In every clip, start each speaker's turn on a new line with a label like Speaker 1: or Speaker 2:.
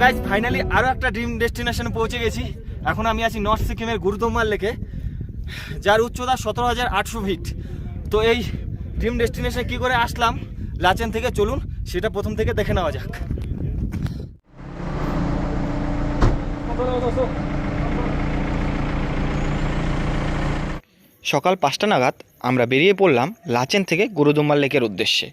Speaker 1: Guys finally আরও একটা dream ডেস্টিনেশনে পৌঁছে গেছি। এখন আমি আছি নর্থ সিকিমের গুরুদমার লেকে, যার উচ্চতা সতেরো হাজার আটশো ফিট তো এই ড্রিম ডেস্টিনেশনে কী করে আসলাম, লাচেন থেকে চলুন, সেটা প্রথম থেকে দেখে নেওয়া যাক।
Speaker 2: সকাল পাঁচটা নাগাদ আমরা বেরিয়ে পড়লাম লাচেন থেকে গুরুদুম্মার লেকের উদ্দেশ্যে।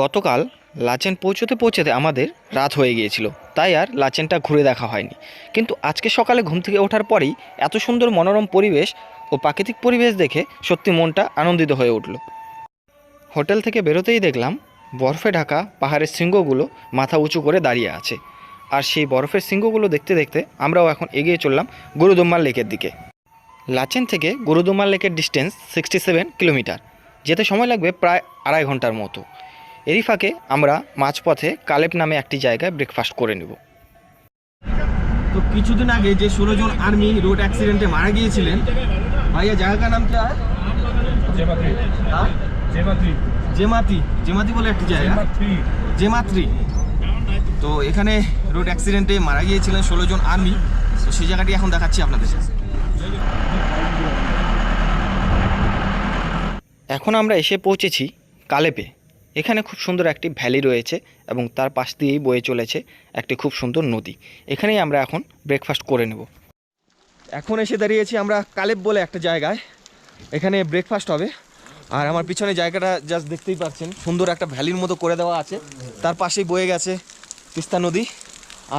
Speaker 2: গতকাল লাচেন পৌঁছতে পৌঁছতে আমাদের রাত হয়ে গিয়েছিল। তাই আর লাচেনটা ঘুরে দেখা হয়নি। কিন্তু আজকে সকালে ঘুম থেকে ওঠার পরেই এত সুন্দর মনোরম পরিবেশ ও প্রাকৃতিক পরিবেশ দেখে সত্যি মনটা আনন্দিত হয়ে উঠল। হোটেল থেকে বেরোতেই দেখলাম বরফে ঢাকা পাহাড়ের শৃঙ্গগুলো মাথা উঁচু করে দাঁড়িয়ে আছে। আর সেই বরফের শৃঙ্গগুলো দেখতে দেখতে আমরাও এখন এগিয়ে চললাম গুরুদুম্মার লেকের দিকে। লাচেন থেকে গুরুদুমার লেকের ডিস্টেন্স সিক্সটি সেভেন কিলোমিটার। যেতে সময় লাগবে প্রায় আড়াই ঘণ্টার মতো। এরই ফাঁকে আমরা মাঝপথে কালেব নামে একটি জায়গায় ব্রেকফাস্ট করে নেব।
Speaker 1: তো কিছুদিন আগে যে ষোলো জন আর্মি রোড অ্যাক্সিডেন্টে মারা গিয়েছিলেন ভাইয়া জায়গা নাম কি জেমাতি। জেমাতি। হ্যাঁ? বলে একটি জায়গা। জেমাত্রি তো এখানে রোড অ্যাক্সিডেন্টে মারা গিয়েছিলেন ষোলো জন আর্মি। তো সেই জায়গাটি এখন দেখাচ্ছি আপনাদের।
Speaker 2: এখন আমরা এসে পৌঁছেছি কালেপে। এখানে খুব সুন্দর একটি ভ্যালি রয়েছে এবং তার পাশ দিয়েই বয়ে চলেছে একটি খুব সুন্দর নদী। এখানেই আমরা এখন ব্রেকফাস্ট করে নেব।
Speaker 1: এখন এসে দাঁড়িয়েছি আমরা কালেব বলে একটা জায়গায়। এখানে ব্রেকফাস্ট হবে। আর আমার পিছনে জায়গাটা জাস্ট দেখতেই পাচ্ছেন, সুন্দর একটা ভ্যালির মতো করে দেওয়া আছে। তার পাশেই বয়ে গেছে তিস্তা নদী।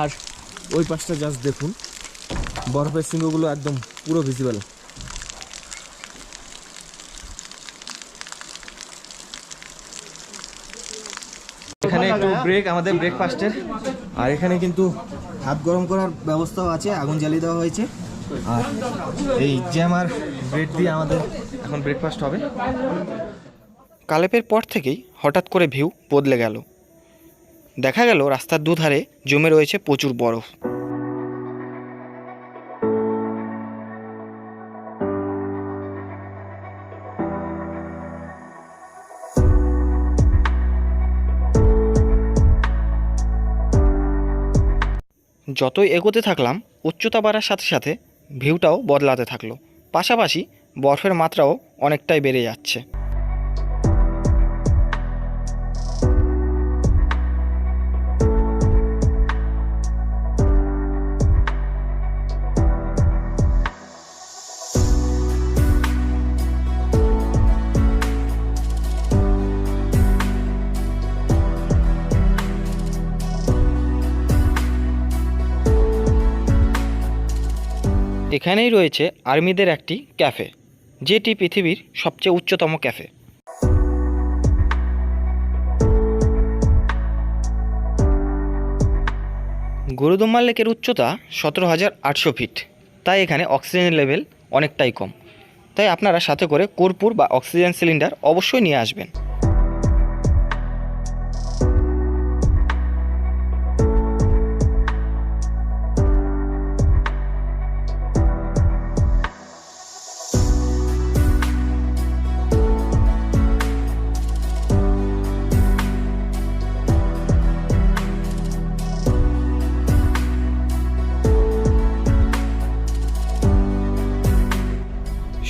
Speaker 1: আর ওই পাশটা জাস্ট দেখুন, বরফের সিংহগুলো একদম পুরো ভিজিবল এখানে একটু ব্রেক আমাদের ব্রেকফাস্টের আর এখানে কিন্তু হাত গরম করার ব্যবস্থাও আছে, আগুন জ্বালিয়ে দেওয়া হয়েছে। আর এই জ্যাম আর ব্রেড দিয়ে আমাদের এখন ব্রেকফাস্ট হবে।
Speaker 2: কালেপের পর থেকেই হঠাৎ করে ভিউ বদলে গেল। দেখা গেল রাস্তার দুধারে জমে রয়েছে প্রচুর বরফ। যতই এগোতে থাকলাম, উচ্চতা বাড়ার সাথে সাথে ভিউটাও বদলাতে থাকল। পাশাপাশি বরফের মাত্রাও অনেকটাই বেড়ে যাচ্ছে। এখানেই রয়েছে আর্মিদের একটি ক্যাফে, যেটি পৃথিবীর সবচেয়ে উচ্চতম ক্যাফে। গুরুদুম্মা লেকের উচ্চতা সতেরো হাজার আটশো ফিট, তাই এখানে অক্সিজেন লেভেল অনেকটাই কম। তাই আপনারা সাথে করে কর্পূর বা অক্সিজেন সিলিন্ডার অবশ্যই নিয়ে আসবেন।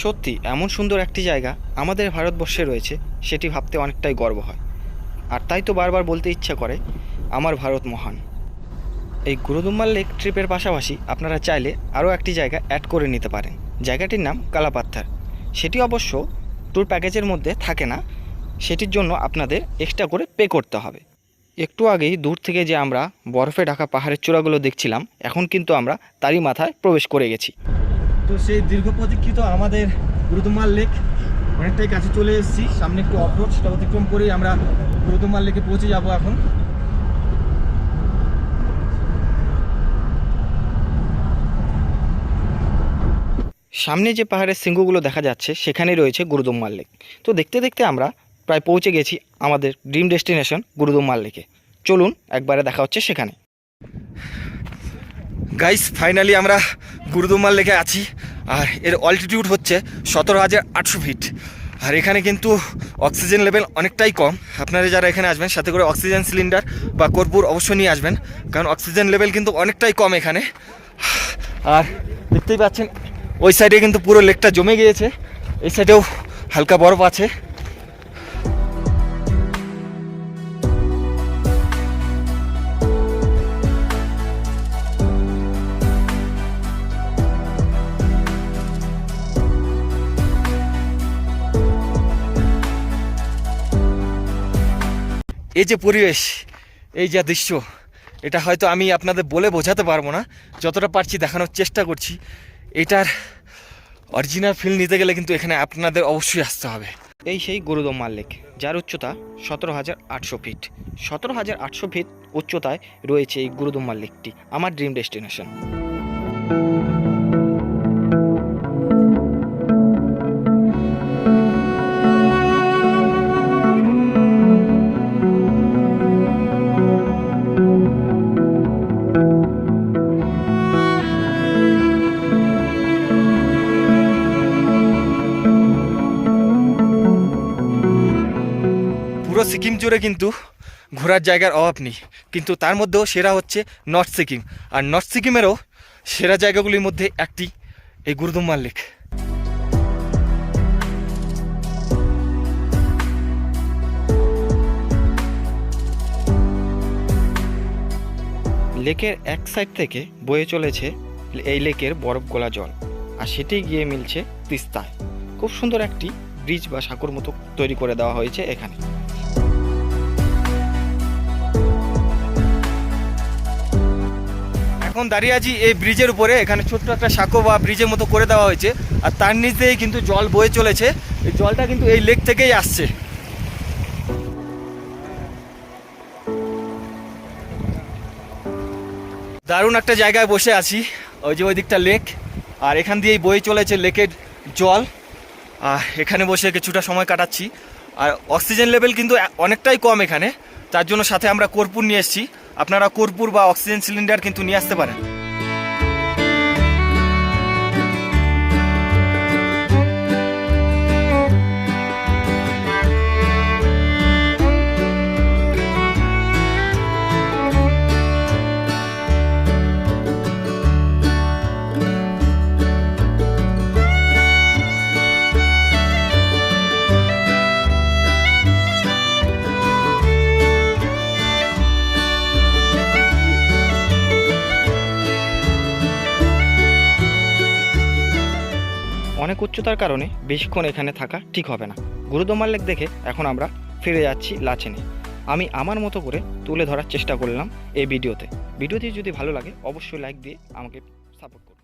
Speaker 2: সত্যি, এমন সুন্দর একটি জায়গা আমাদের ভারতবর্ষে রয়েছে, সেটি ভাবতে অনেকটাই গর্ব হয়। আর তাই তো বারবার বলতে ইচ্ছা করে, আমার ভারত মহান। এই গুরুদুম্মার লেক ট্রিপের পাশাপাশি আপনারা চাইলে আরও একটি জায়গা অ্যাড করে নিতে পারেন। জায়গাটির নাম কালাপাত্থার। সেটি অবশ্য ট্যুর প্যাকেজের মধ্যে থাকে না, সেটির জন্য আপনাদের এক্সট্রা করে পে করতে হবে। একটু আগেই দূর থেকে যে আমরা বরফে ঢাকা পাহাড়ের চূড়াগুলো দেখছিলাম, এখন কিন্তু আমরা তারই মাথায় প্রবেশ করে গেছি।
Speaker 1: তো সেই দীর্ঘ প্রতীক্ষিত আমাদের গুরুদুমার লেক, অনেকটাই কাছে চলে এসেছি। সামনে একটু অফরোড সেটা অতিক্রম করেই আমরা গুরুদুমার লেকে পৌঁছে যাব এখন।
Speaker 2: সামনে যে পাহাড়ের শৃঙ্গগুলো দেখা যাচ্ছে, সেখানেই রয়েছে গুরুদুম্মার লেক। তো দেখতে দেখতে আমরা প্রায় পৌঁছে গেছি আমাদের ড্রিম ডেস্টিনেশন গুরুদুম্মার লেকে। চলুন, একবারে দেখা হচ্ছে সেখানে।
Speaker 1: গাইস ফাইনালি আমরা গুরুদুমার লেকে আছি, আর এর অল্টিটিউড হচ্ছে সতেরো হাজার আটশো ফিট আর এখানে কিন্তু অক্সিজেন লেভেল অনেকটাই কম। আপনারা যারা এখানে আসবেন, সাথে করে অক্সিজেন সিলিন্ডার বা কর্পূর অবশ্যই নিয়ে আসবেন, কারণ অক্সিজেন লেভেল কিন্তু অনেকটাই কম এখানে। আর দেখতেই পাচ্ছেন, ওই সাইডে কিন্তু পুরো লেকটা জমে গিয়েছে, এই সাইডেও হালকা বরফ আছে। এই যে পরিবেশ, এই যা দৃশ্য, এটা হয়তো আমি আপনাদের বলে বোঝাতে পারব না, যতটা পারছি দেখানোর চেষ্টা করছি। এটার অরিজিনাল ফিল নিতে গেলে কিন্তু এখানে আপনাদের অবশ্যই আসতে হবে।
Speaker 2: এই সেই গুরুদম্মার লেক যার উচ্চতা সতেরো হাজার আটশো ফিট সতেরো হাজার আটশো ফিট উচ্চতায় রয়েছে এই গুরুদম্মার লেকটি আমার ড্রিম ডেস্টিনেশন
Speaker 1: সিকিম জুড়ে কিন্তু ঘোরার জায়গার অভাব নেই। কিন্তু তার মধ্যেও সেরা হচ্ছে নর্থ সিকিম। আর নর্থ সিকিমেরও সেরা জায়গাগুলির মধ্যে একটি এই গুরুদম্মার লেক।
Speaker 2: লেকের এক সাইড থেকে বয়ে চলেছে এই লেকের বরফ গোলা জল। আর সেটি গিয়ে মিলছে তিস্তায় খুব সুন্দর একটি ব্রিজ বা সাঁকুর মতো তৈরি করে দেওয়া হয়েছে এখানে।
Speaker 1: এখন দাঁড়িয়ে আছি এই ব্রিজের উপরে। এখানে ছোট্ট একটা সাঁকো বা ব্রিজের মতো করে দেওয়া হয়েছে। আর তার নিচ দিয়েই কিন্তু জল বয়ে চলেছে। এই জলটা কিন্তু এই লেক থেকেই আসছে। দারুণ একটা জায়গায় বসে আছি। ওই যে ওই দিকটা লেক। আর এখান দিয়েই বয়ে চলেছে লেকের জল। আর এখানে বসে কিছুটা সময় কাটাচ্ছি। আর অক্সিজেন লেভেল কিন্তু অনেকটাই কম এখানে। তার জন্য সাথে আমরা কর্পূর নিয়ে এসেছি। আপনারা কর্পূর বা অক্সিজেন সিলিন্ডার কিন্তু নিয়ে আসতে পারেন।
Speaker 2: অনেক উচ্চতার কারণে বেশিক্ষণ এখানে থাকা ঠিক হবে না। গুরুদমার লেক দেখে এখন আমরা ফিরে যাচ্ছি লাচেনে। আমি আমার মতো করে তুলে ধরার চেষ্টা করলাম এই ভিডিওতে। ভিডিওটি যদি ভালো লাগে, অবশ্যই লাইক দিয়ে আমাকে সাপোর্ট করুন।